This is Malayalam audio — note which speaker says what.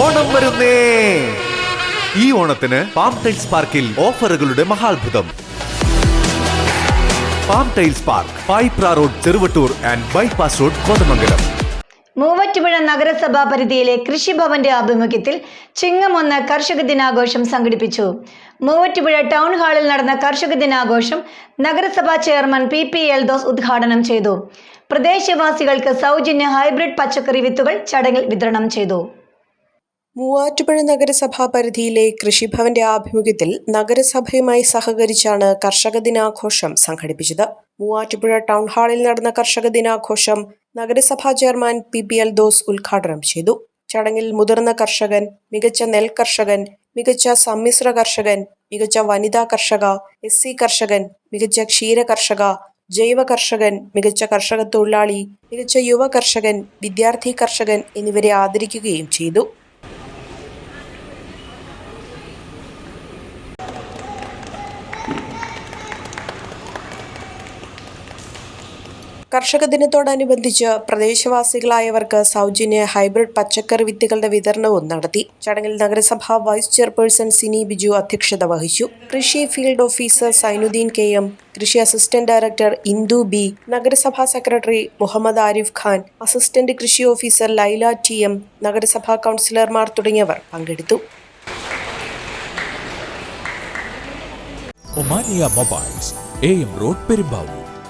Speaker 1: ഓണം വരുന്നേ. ഈ ഓണത്തിന് പാം ടൈൽസ് പാർക്കിൽ ഓഫറുകളുടെ മഹാത്ഭുതം. Palm tiles park Payipra road Cheruvattoor and bypass road Kothamangalam.
Speaker 2: Muvattupuzha നഗരസഭാ പരിധിയിലെ കൃഷിഭവന്റെ ആഭിമുഖ്യത്തിൽ ചിങ്ങം ചിങ്ങമൊന്ന് കർഷക ദിനാഘോഷം സംഘടിപ്പിച്ചു. മൂവറ്റുപുഴ ടൗൺ ഹാളിൽ നടന്ന കർഷക ദിനാഘോഷം നഗരസഭാ chairman P P L Doss ഉദ്ഘാടനം ചെയ്തു. പ്രദേശവാസികൾക്ക് സൗജന്യ ഹൈബ്രിഡ് പച്ചക്കറി വിത്തുകൾ ചടങ്ങിൽ വിതരണം ചെയ്തു.
Speaker 3: മൂവാറ്റുപുഴ നഗരസഭാ പരിധിയിലെ കൃഷിഭവന്റെ ആഭിമുഖ്യത്തിൽ നഗരസഭയുമായി സഹകരിച്ചാണ് കർഷക ദിനാഘോഷം സംഘടിപ്പിച്ചത്. മൂവാറ്റുപുഴ ടൗൺ ഹാളിൽ നടന്ന കർഷക ദിനാഘോഷം നഗരസഭാ chairman P P L Doss ഉദ്ഘാടനം ചെയ്തു. ചടങ്ങിൽ മുതിർന്ന കർഷകൻ മികച്ച നെൽ കർഷകൻ മികച്ച സമ്മിശ്ര കർഷകൻ മികച്ച വനിതാ കർഷക എസ് സി കർഷകൻ മികച്ച ക്ഷീര കർഷക ജൈവ കർഷകൻ മികച്ച കർഷക തൊഴിലാളി മികച്ച യുവ കർഷകൻ വിദ്യാർത്ഥി കർഷകൻ എന്നിവരെ ആദരിക്കുകയും ചെയ്തു. കർഷക ദിനത്തോടനുബന്ധിച്ച് പ്രദേശവാസികളായവർക്ക് സൗജന്യ ഹൈബ്രിഡ് പച്ചക്കറി വിത്തുകളുടെ വിതരണവും നടത്തി. ചടങ്ങിൽ നഗരസഭാ വൈസ് ചെയർപേഴ്സൺ സിനി ബിജു അധ്യക്ഷത വഹിച്ചു. കൃഷി field officer Sainuddin K M കൃഷി അസിസ്റ്റന്റ് ഡയറക്ടർ ഇന്ദു ബി നഗരസഭാ സെക്രട്ടറി മുഹമ്മദ് ആരിഫ് ഖാൻ അസിസ്റ്റന്റ് കൃഷി ഓഫീസർ ലൈല ടി എം നഗരസഭാ കൗൺസിലർമാർ തുടങ്ങിയവർ പങ്കെടുത്തു.
Speaker 4: Omania mobiles A M road Perumbavoor.